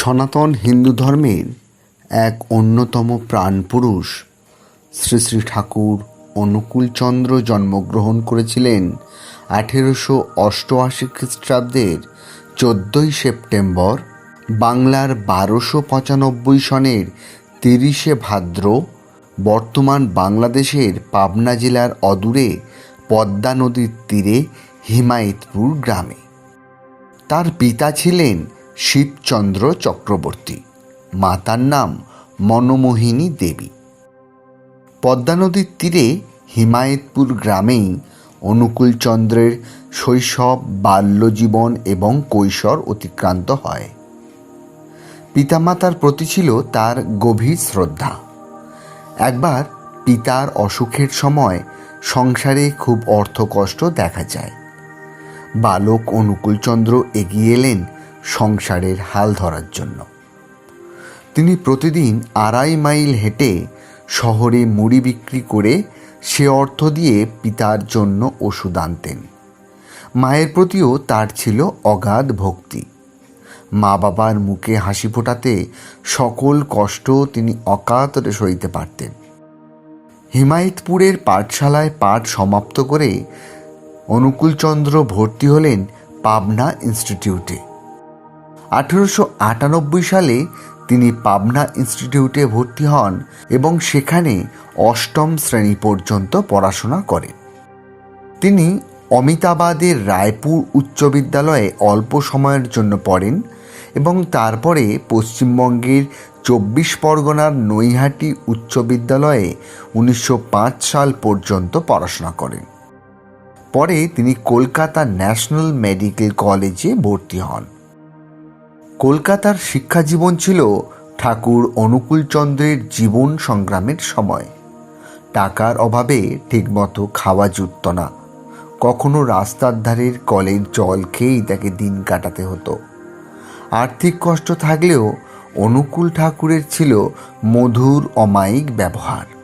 সনাতন হিন্দু ধর্মের এক অন্যতম প্রাণপুরুষ শ্রী শ্রী ঠাকুর অনুকূলচন্দ্র জন্মগ্রহণ করেছিলেন আঠেরোশো অষ্টআশি খ্রিস্টাব্দের চোদ্দই সেপ্টেম্বর বাংলার বারোশো পঁচানব্বই সনের তিরিশে ভাদ্র বর্তমান বাংলাদেশের পাবনা জেলার অদূরে পদ্মা নদীর তীরে হিমায়তপুর গ্রামে। তার পিতা ছিলেন শিবচন্দ্র চক্রবর্তী। মাতার নাম মনমোহিনী দেবী। পদ্মা নদীর তীরে হিমায়তপুর গ্রামেই অনুকূলচন্দ্রের শৈশব বাল্যজীবন এবং কৈশোর অতিক্রান্ত হয়। পিতামাতার প্রতি ছিল তার গভীর শ্রদ্ধা। একবার পিতার অসুখের সময় সংসারে খুব অর্থকষ্ট দেখা যায়। বালক অনুকূলচন্দ্র এগিয়ে এলেন সংসারের হাল ধরার জন্য। তিনি প্রতিদিন আড়াই মাইল হেঁটে শহরে মুড়ি বিক্রি করে সে অর্থ দিয়ে পিতার জন্য ওষুধ আনতেন। মায়ের প্রতিও তার ছিল অগাধ ভক্তি। মা বাবার মুখে হাসি ফোটাতে সকল কষ্ট তিনি অকাতরে সইতে পারতেন। হিমায়তপুরের পাঠশালায় পাঠ সমাপ্ত করে অনুকূলচন্দ্র ভর্তি হলেন পাবনা ইনস্টিটিউটে। আঠেরোশো আটানব্বই সালে তিনি পাবনা ইনস্টিটিউটে ভর্তি হন এবং সেখানে অষ্টম শ্রেণি পর্যন্ত পড়াশোনা করেন। তিনি অমিতাবাদের রায়পুর উচ্চ বিদ্যালয়ে অল্প সময়ের জন্য পড়েন এবং তারপরে পশ্চিমবঙ্গের চব্বিশ পরগনার নৈহাটি উচ্চ বিদ্যালয়ে উনিশশো পাঁচ সাল পর্যন্ত পড়াশোনা করেন। পরে তিনি কলকাতা ন্যাশনাল মেডিকেল কলেজে ভর্তি হন। কলকাতার শিক্ষা জীবন ছিল ঠাকুর অনুকূলচন্দ্রের জীবন সংগ্রামের সময়। টাকার অভাবে ঠিকমতো খাওয়া জুটত না। কখনো রাস্তার ধারের কলের জল খেয়েই তাকে দিন কাটাতে হতো। আর্থিক কষ্ট থাকলেও অনুকূল ঠাকুরের ছিল মধুর অমায়িক ব্যবহার।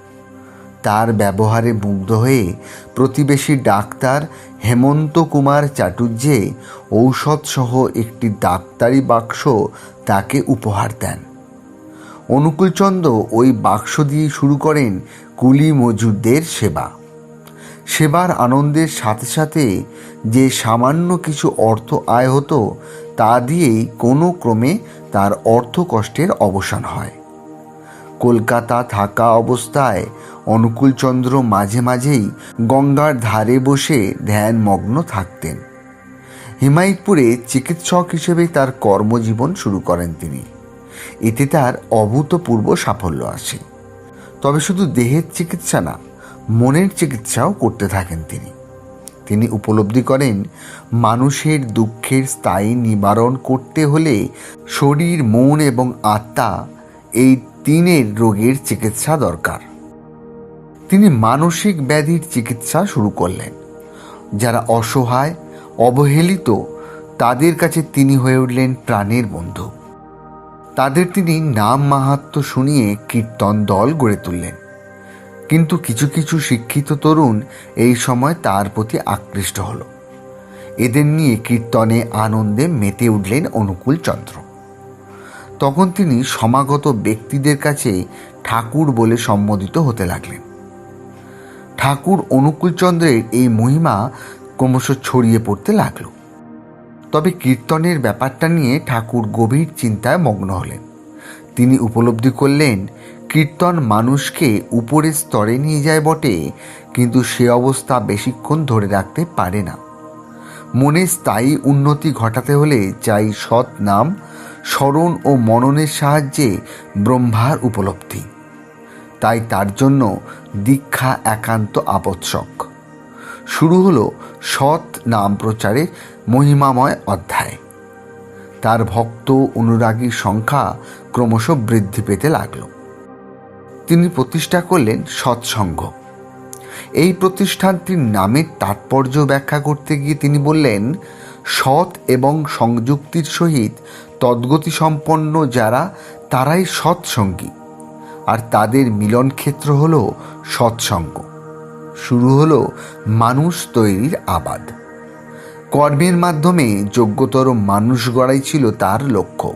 তার ব্যবহারে মুগ্ধ হয়ে প্রতিবেশী ডাক্তার হেমন্ত কুমার চাটুর্যে ঔষধসহ একটি ডাক্তারি বাক্স তাকে উপহার দেন। অনুকূলচন্দ্র ওই বাক্স দিয়ে শুরু করেন কুলি মজুরদের সেবা। সেবার আনন্দের সাথে সাথে যে সামান্য কিছু অর্থ আয় হতো, তা দিয়েই কোনো ক্রমে তার অর্থ কষ্টের অবসান হয়। কলকাতা থাকা অবস্থায় অনুকূলচন্দ্র মাঝে মাঝেই গঙ্গার ধারে বসে ধ্যানমগ্ন থাকতেন। হিমায়তপুরে চিকিৎসক হিসেবে তার কর্মজীবন শুরু করেন তিনি। এতে তার অভূতপূর্ব সাফল্য আসে। তবে শুধু দেহের চিকিৎসা না, মনের চিকিৎসাও করতে থাকেন তিনি। তিনি উপলব্ধি করেন, মানুষের দুঃখের স্থায়ী নিবারণ করতে হলে শরীর, মন এবং আত্মা এই তিনের রোগের চিকিৎসা দরকার। তিনি মানসিক ব্যাধির চিকিৎসা শুরু করলেন। যারা অসহায়, অবহেলিত, তাদের কাছে তিনি হয়ে উঠলেন প্রাণের বন্ধু। তাদের তিনি নাম মাহাত্ম শুনিয়ে কীর্তন দল গড়ে তুললেন। কিন্তু কিছু কিছু শিক্ষিত তরুণ এই সময় তার প্রতি আকৃষ্ট হল। এদের নিয়ে কীর্তনে আনন্দে মেতে উঠলেন অনুকূল চন্দ্র। তখন তিনি সমাগত ব্যক্তিদের কাছে ঠাকুর বলে সম্বোধিত হতে লাগলেন। ঠাকুর অনুকূলচন্দ্রের এই মহিমা ক্রমশ ছড়িয়ে পড়তে লাগল। তবে কীর্তনের ব্যাপারটা নিয়ে ঠাকুর গভীর চিন্তায় মগ্ন হলেন। তিনি উপলব্ধি করলেন, কীর্তন মানুষকে উপরের স্তরে নিয়ে যায় বটে, কিন্তু সে অবস্থা বেশিক্ষণ ধরে রাখতে পারে না। মনে স্থায়ী উন্নতি ঘটাতে হলে চাই সৎ নাম স্মরণ ও মননের সাহায্যে ব্রহ্মার উপলব্ধি। তাই তার জন্য দীক্ষা একান্ত আবশ্যক। শুরু হলো সৎ নাম প্রচারের মহিমাময় অধ্যায়। তার ভক্ত অনুরাগীর সংখ্যা ক্রমশ বৃদ্ধি পেতে লাগল। তিনি প্রতিষ্ঠা করলেন সৎসঙ্গ। এই প্রতিষ্ঠানটির নামের তাৎপর্য ব্যাখ্যা করতে গিয়ে তিনি বললেন, সৎ এবং সংযুক্তির সহিত তদ্গতি সম্পন্ন যারা, তারাই সৎসঙ্গী। আর তাদের মিলন ক্ষেত্র হল সৎসঙ্গ। শুরু হলো মানুষ তৈরির আবাদ। কর্মের মাধ্যমে যোগ্যতর মানুষ গড়াই ছিল তার লক্ষ্য।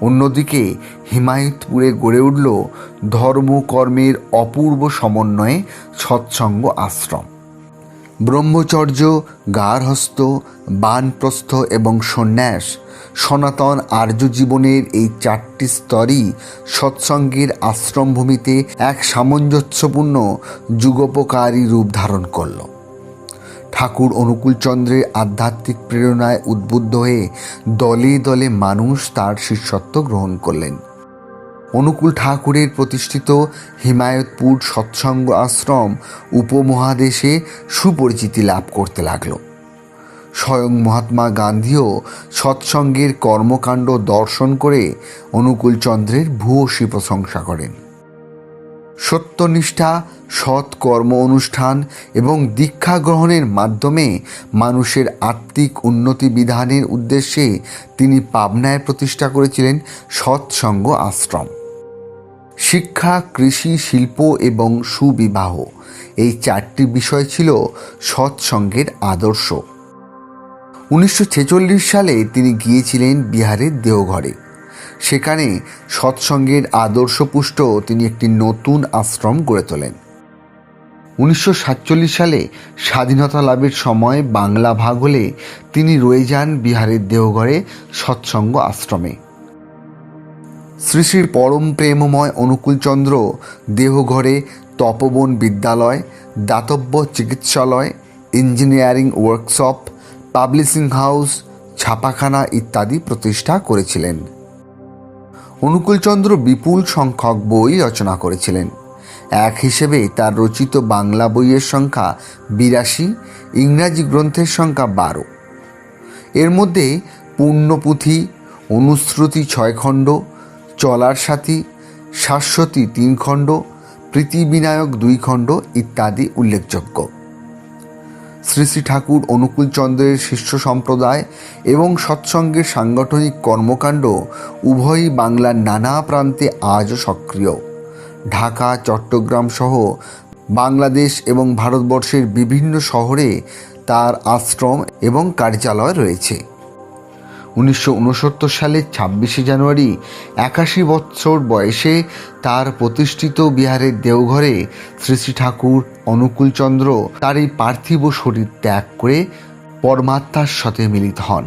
অন্যদিকে হিমায়তপুরে গড়ে উঠল ধর্মকর্মের অপূর্ব সমন্বয়ে সৎসঙ্গ আশ্রম। ব্রহ্মচর্য গার্হস্থ বানপ্রস্থ এবং সন্ন্যাস। সনাতন আর্য জীবনের এই চারটি স্তরই সৎসঙ্গের আশ্রমভূমিতে এক সামঞ্জস্যপূর্ণ যুগোপকারী রূপ ধারণ করল। ঠাকুর অনুকূলচন্দ্রের আধ্যাত্মিক প্রেরণায় উদ্বুদ্ধ হয়ে দলে দলে মানুষ তার শিষ্যত্ব গ্রহণ করলেন। অনুকূল ঠাকুরের প্রতিষ্ঠিত হিমায়তপুর সৎসঙ্গ আশ্রম উপমহাদেশে সুপরিচিতি লাভ করতে লাগল। স্বয়ং মহাত্মা গান্ধীও সৎসঙ্গের কর্মকাণ্ড দর্শন করে অনুকূলচন্দ্রের ভূয়সী প্রশংসা করেন। সত্যনিষ্ঠা, সৎ কর্ম অনুষ্ঠান এবং দীক্ষা গ্রহণের মাধ্যমে মানুষের আত্মিক উন্নতি বিধানের উদ্দেশ্যে তিনি পাবনায় প্রতিষ্ঠা করেছিলেন সৎসঙ্গ আশ্রম। শিক্ষা, কৃষি, শিল্প এবং সুবিবাহ। এই চারটি বিষয় ছিল সৎসঙ্গের আদর্শ। উনিশশো ছেচল্লিশ সালে তিনি গিয়েছিলেন বিহারের দেওঘরে। সেখানে সৎসঙ্গের আদর্শপুষ্ট তিনি একটি নতুন আশ্রম গড়ে তোলেন। উনিশশো সাতচল্লিশ সালে স্বাধীনতা লাভের সময় বাংলা ভাগ হলে তিনি রয়ে যান বিহারের দেওঘরে সৎসঙ্গ আশ্রমে। শ্রী শ্রীর পরম প্রেমময় অনুকূলচন্দ্র, দেহঘরে তপবন বিদ্যালয়, দাতব্য চিকিৎসালয়, ইঞ্জিনিয়ারিং ওয়ার্কশপ, পাবলিশিং হাউস, ছাপাখানা ইত্যাদি প্রতিষ্ঠা করেছিলেন। অনুকূলচন্দ্র বিপুল সংখ্যক বই রচনা করেছিলেন। এক হিসেবে তার রচিত বাংলা বইয়ের সংখ্যা বিরাশি, ইংরাজি গ্রন্থের সংখ্যা বারো। এর মধ্যে পূর্ণপুঁথি, অনুশ্রুতি ছয় খণ্ড চলার সাথী, শাশ্বতী তিন খণ্ড প্রীতিবিনায়ক দুই খণ্ড ইত্যাদি উল্লেখযোগ্য। শ্রী শ্রী ঠাকুর অনুকূলচন্দ্রের শিষ্য সম্প্রদায় এবং সৎসঙ্গের সাংগঠনিক কর্মকাণ্ড উভয়ই বাংলার নানা প্রান্তে আজও সক্রিয়। ঢাকা, চট্টগ্রাম সহ বাংলাদেশ এবং ভারতবর্ষের বিভিন্ন শহরে তার আশ্রম এবং কার্যালয় রয়েছে। উনিশশো উনসত্তর সালের ছাব্বিশে জানুয়ারি একাশি বৎসর বয়সে তার প্রতিষ্ঠিত বিহারের দেওঘরে শ্রী শ্রী ঠাকুর অনুকূলচন্দ্র তার এই পার্থিব শরীর ত্যাগ করে পরমাত্মার সাথে মিলিত হন।